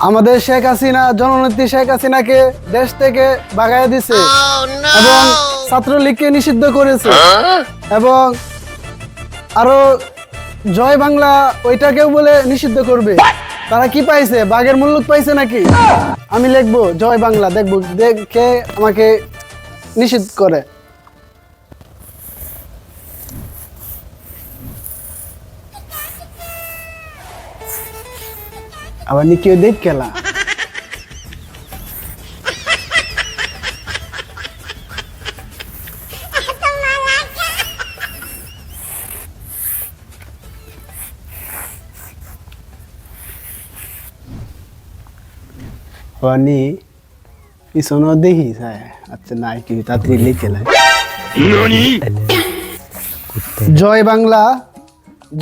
আমাদের শেখ হাসিনা, জননেত্রী শেখ হাসিনাকে দেশ থেকে বাগায় দিছে এবং ছাত্রলীগকে নিষিদ্ধ করেছে। এবং আরও জয় বাংলা ওইটাকেও বলে নিষিদ্ধ করবে। তারা কি পাইছে? বাঘের মূল্য পাইছে নাকি? আমি লিখব, জয় বাংলা, দেখব, দেখে আমাকে নিষিদ্ধ করে। আবার নি কেউ দেখ খেলা হনি পিছনও দেখি হ্যাঁ আচ্ছা নাই কি তাড়াতাড়ি লিখে লাই জয় বাংলা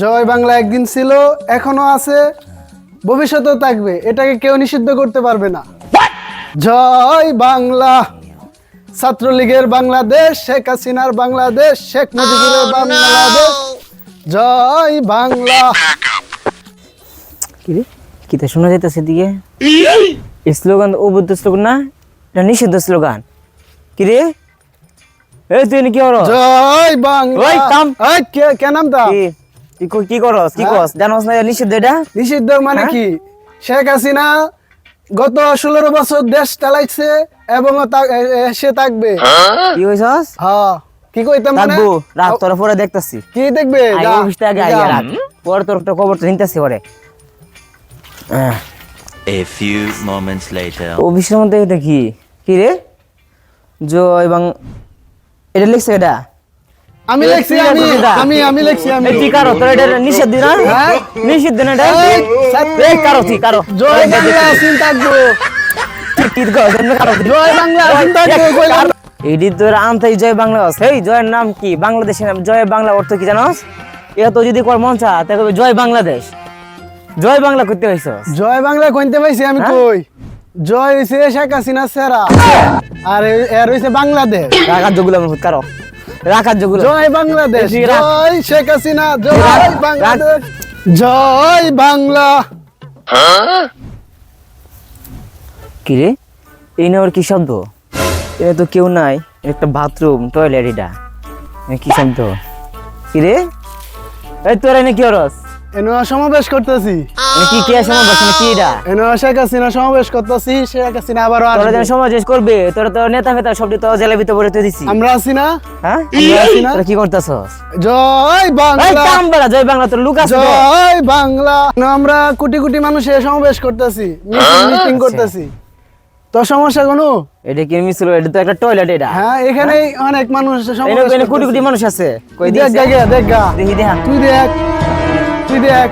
জয় বাংলা একদিন ছিল এখনও আছে। ভবিষ্যতেও থাকবে এটাকে কেউ নিষিদ্ধ করতে পারবে না। জয় বাংলা। ছাত্রলীগের বাংলাদেশ শেখ হাসিনার বাংলাদেশ শেখ মুজিবুরের বাংলাদেশ। জয় বাংলা। কি রে? কিতা শোনা যাইতেছে দিকে স্লোগান অবৈধ স্লোগান না? এটা নিষিদ্ধ স্লোগান। কি রে? এই তুই কি করস? জয় বাংলা। ওই, থাম। এই, কে- কে নামটা? কি? কি ক- কি করস? কি হ্যাঁ? করস জানোস না নিষিদ্ধ এটা? নিষিদ্ধ মানে হ্যাঁ? কি? শেখ হাসিনা গত ষোলো বছর দেশ চালাইছে এবং সে থাকবে। কি হইছস হ্যাঁ কি কইতাম মানে? রাখ তোর পরে দেখতাছি। কি দেখবে? অফিসটা আগে যা। আগে রাখ পরে তোর একটা খবর তো নিতেছি পরে। A few moments later. অফিসের মধ্যে এটা কি? কি রে? জয় বাং এটা লিখছে এটা? আমি লেখছি আমি আমি আমি লেখছি আমি এই কারও তোর এটা নিষেধ না হ্যাঁ? নিষেধ না এটা? এই, কারও তুই কারও। জয় বাংলা থাকব। তুই কর এমনি কারও জয় বাংলা আসিন থাকব। এডি তোর আনতাই জয় বাংলা এই জয়ের নাম কি? বাংলাদেশের নাম জয় বাংলা অর্থ কি জানোস? এটা তো যদি কর মন চা তাহলে জয় বাংলাদেশ? জয় বাংলা করতে হইছস জয় বাংলা কইতে পাইছি আমি হ্যাঁ? কই? জয় হইছে শেখ হাসিনা সেরা। আর এ- এর হইছে বাংলাদেশ। রাখার যোগুলো আমি কারও? রাখার যোগ্য জয় বাংলাদেশ জয় শেখ হাসিনা জয় বাংলাদেশ জয় বাংলা। কিরে? এই নেওয়ার কি শব্দ? এটা তো কেউ নাই একটা বাথরুম টয়লেট এটা। এ কি শব্দ? কিরে? এই তোর এনে কি করস? এনে সমাবেশ করতেছি। কি কে সময় বসে কি এটা? এনে শেখ হাসিনা সমাবেশ করতেছি শেখ হাসিনা আবারও তোরা আসবে। যেন সমাজ করবে তোরা তো নেতা ফেতা সবটি তো ভিতরে দিছি। আমরা আছি না? হ্যাঁ? আমরা আছি না? তোরা কি করতেছস? জয় বাংলা। কাম বেড়া জয় বাংলা তোর লুক আছে জয় বাংলা। আমরা কোটি কোটি মানুষের সমাবেশ করতেছি মিটিং করতেছি। তো সমস্যা কোনো? এটা কি মিছিল? এটা তো একটা টয়লেট এটা। হ্যাঁ এখানে অনেক মানুষ সমাবেশ কোটি কোটি মানুষ আছে। কই দেখ দেখ দেখ গা। দেখা তুই দেখ। তুই দেখ